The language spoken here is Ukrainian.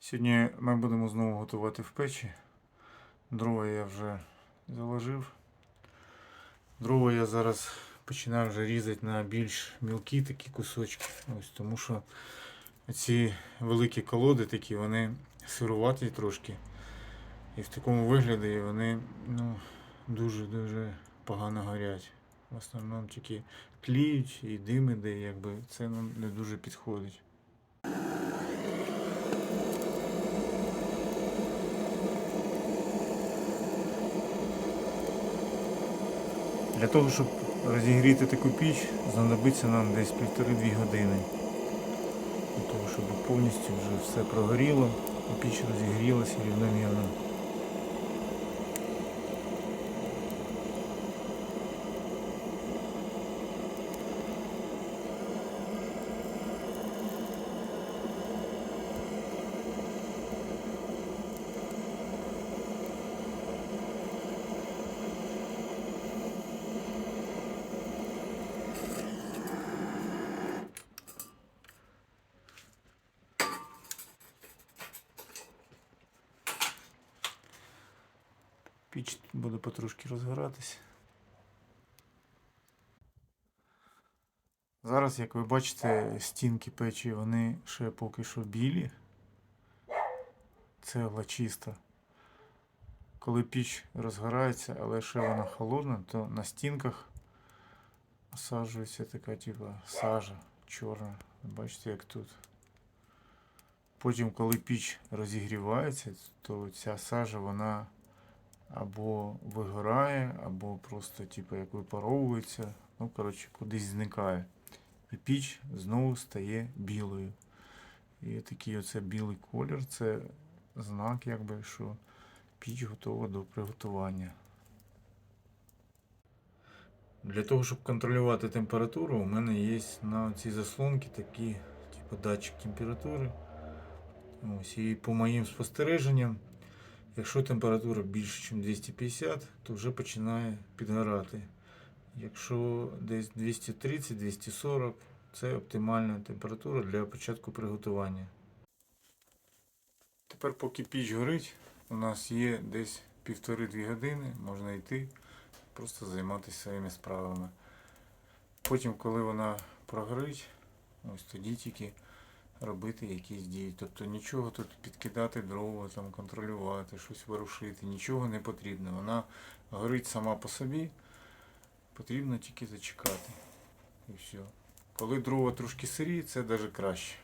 Сьогодні ми будемо знову готувати в печі. Дрова я вже заложив. Дрова я зараз починаю вже різати на більш мілкі такі кусочки. Ось, тому що ці великі колоди такі, вони сируваті трошки. І в такому вигляді вони ну, дуже-дуже погано горять. В основному тільки тліють і дим іде, якби це нам не дуже підходить. Для того, щоб розігріти таку піч, знадобиться нам десь півтори-дві години. Для того, щоб повністю вже все прогоріло і піч розігрілася рівномірно. Піч буде потрошки розгоратись. Зараз, як ви бачите, стінки печі вони ще поки що білі. Цегла чиста. Коли піч розгорається, але ще вона холодна, то на стінках осаджується така типу сажа чорна. Бачите, як тут. Потім, коли піч розігрівається, то ця сажа вона або вигорає, або просто типу, як випаровується, ну, коротше, кудись зникає. І піч знову стає білою. І такий оце білий колір це знак, якби, що піч готова до приготування. Для того, щоб контролювати температуру, у мене є на цій заслонці такі, типу, датчик температури. Ось, і по моїм спостереженням, Якщо температура більше, ніж 250, то вже починає підгорати. Якщо десь 230-240, це оптимальна температура для початку приготування. Тепер, поки піч горить, у нас є десь півтори-дві години, можна йти, просто займатися своїми справами. Потім, коли вона прогорить, ось тоді тільки робити якісь дії. Тобто нічого тут підкидати дрова, там, контролювати, щось ворушити, нічого не потрібно. Вона горить сама по собі, потрібно тільки зачекати. І все. Коли дрова трошки сирі, це навіть краще.